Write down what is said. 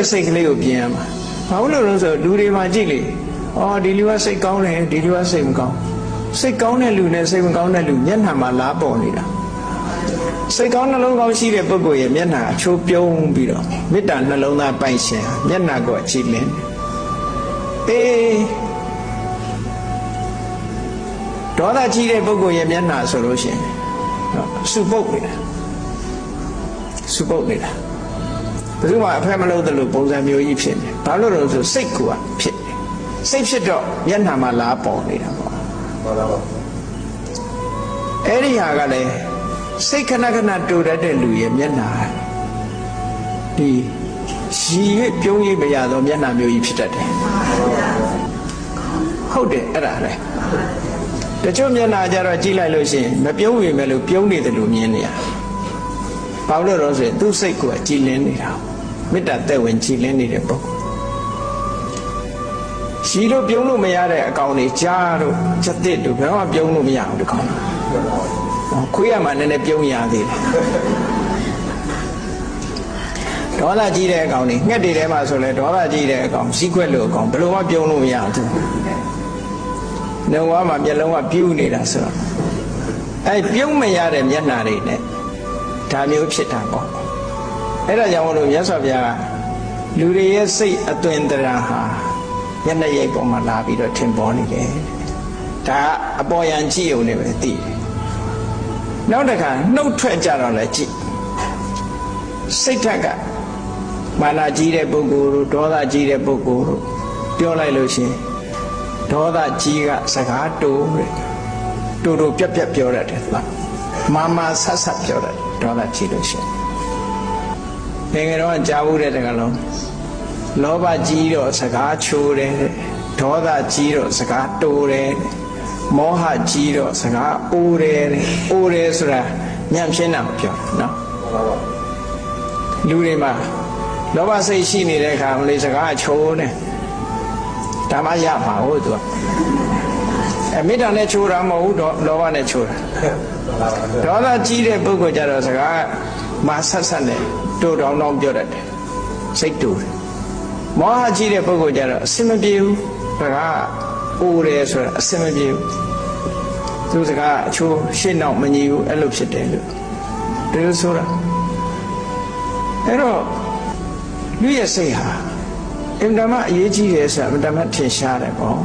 ရဲ့စိတ်ကလေးကိုပြင်ရမှာဘာလို့လဲဆိုတော့လူတွေမှာကြည့်လေအော်ဒီလူကစိတ်ကောင်းတယ်ဒီလူကစိတ်မကောင်းစိတ်ကောင်းတဲ့လူနဲ့စိတ်မကောင်းတဲ့လူမျက်နှာမှာလားပေါ်နေတာစိတ်ကောင်းနှလုံးကောင်းရှိတဲ့ပုဂ္ဂိုလ်ရဲ့မျက်နှာအချိုးပြုံးပြီးတော့မေတ္တာနှလုံးသားပိုင်ရှင်ဟာမျက်နှာကိုကြည်လင်းတယ်အေးဒေါသကြီးတဲ့ပုဂ္ဂိုလ်ရဲ့မျက်နှာဆိုလို့ရှိရင်နော်စုပုတ်နေတာစုပုတ်နေတာ ဘယ်သူမှအဖက်မလုပ်တယ်လို့ပုံစံမျိုးကြီးဖြစ်နေဘာလို့လဲဆိုစိတ်ကဖြစ်နေစိတ်ဖြစ်တော့မျက်နှာမှာလားပေါ်နေတာပေါ့ဟုတ်လားပါအဲ့ဒီဟာကလည်းစိတ်ခဏခဏတူတတ်တဲ့လူရဲ့မျက်နှာဒီရည်ရွယ်ပြုံးရမရတော့မျက်နှာမျိုးကြီးဖြစ်တတ်တယ်ဟုတ်တယ်အဲ့ဒါလေတချို့မျက်နှာကြတော့ကြည့်လိုက်လို့ရှိရင်မပြုံးဝင်မဲ့လို့ပြုံးနေတယ်လို့မြင်နေရ ဘာလို့လဲဆိုရင်သူ့စိတ်ကကြည်လင်းနေတာမေတ္တာတဲ့ဝင်ကြည်လင်းနေတဲ့ပုဂ္ဂိုလ်ရှိလို့ပြုံးလို့မရတဲ့အကောင်တွေကြားတို့ချက်တစ်တို့ဘယ်တော့မှပြုံးလို့မရဘူးဒီကောင်ဟောခွေးရမှာနည်းနည်းပြုံးရသေးတယ်ဒေါသကြီးတဲ့အကောင်นี่ငှက်တွေထဲမှာဆိုလဲဒေါသကြီးတဲ့အကောင်စီးခွက်လို့အကောင်ဘယ်လိုမှပြုံးလို့မရဘူးနှုံဝါမှာမျက်လုံးကပြူးနေတာဆိုတော့အဲပြုံးမရတဲ့မျက်နှာတွေနဲ့ ဒါမျိုးဖြစ်တာပေါ့အဲ့ဒါကြောင့်မလို့မြတ်စွာဘုရားကလူတွေရဲ့စိတ်အသွင်တရာဟာမျက်နှာရိပ်ပေါ်မှာလာပြီးတော့ထင်ပေါ်နေတယ်ဒါကအပေါ်ယံကြည့်ုံနဲ့ပဲသိတယ်နောက်တစ်ခါနှုတ်ထွက်ကြတော့လည်းကြည့်စိတ်ဓာတ်ကမာနကြီးတဲ့ပုဂ္ဂိုလ်တို့ဒေါသကြီးတဲ့ပုဂ္ဂိုလ်တို့ပြောလိုက်လို့ရှိရင်ဒေါသကြီးကစကားတိုးတဲ့တူတူပြက်ပြက်ပြောတတ်တယ်လား မာမာဆတ်ဆတ်ပြောတတ်ဒေါသကြီးလို့ရှိရင်ငယ်ငယ်တော့ကြားဘူးတဲ့တကလုံးလောဘကြီးတော့စကားချိုးတယ်ဒေါသကြီးတော့စကားတိုးတယ်မောဟကြီးတော့စကားအိုးတယ်တဲ့အိုးတယ်ဆိုတာညံ့ဖြစ်တာကိုပြောတာနော်ဟုတ်လားပါလူတွေမှာလောဘစိတ်ရှိနေတဲ့အခါမလေးစကားချိုးနေဒါမှရမှာဟုတ်သူက အဲမေတ္တာနဲ့ချိုးတာမဟုတ်ဘူးတော့လောဘနဲ့ချိုးတာဟုတ်လားပါဒေါသကြီးတဲ့ပုဂ္ဂိုလ်ကြတော့စကားမာဆက်ဆက်နဲ့တူတောင်းတောင်းပြောတတ်တယ်စိတ်တူတယ်မောဟကြီးတဲ့ပုဂ္ဂိုလ်ကြတော့အစင်မပြေဘူးစကားအိုးတယ်ဆိုတာအစင်မပြေဘူးသူစကားအချိုးရှင်းတော့မညီဘူးအဲ့လိုဖြစ်တယ်လို့ဒီလိုဆိုတာအဲ့တော့လူရဲ့စိတ်ဟာအင်တာမအရေးကြီးတယ်ဆိုတာအင်တာမထင်ရှားတယ်ပေါ့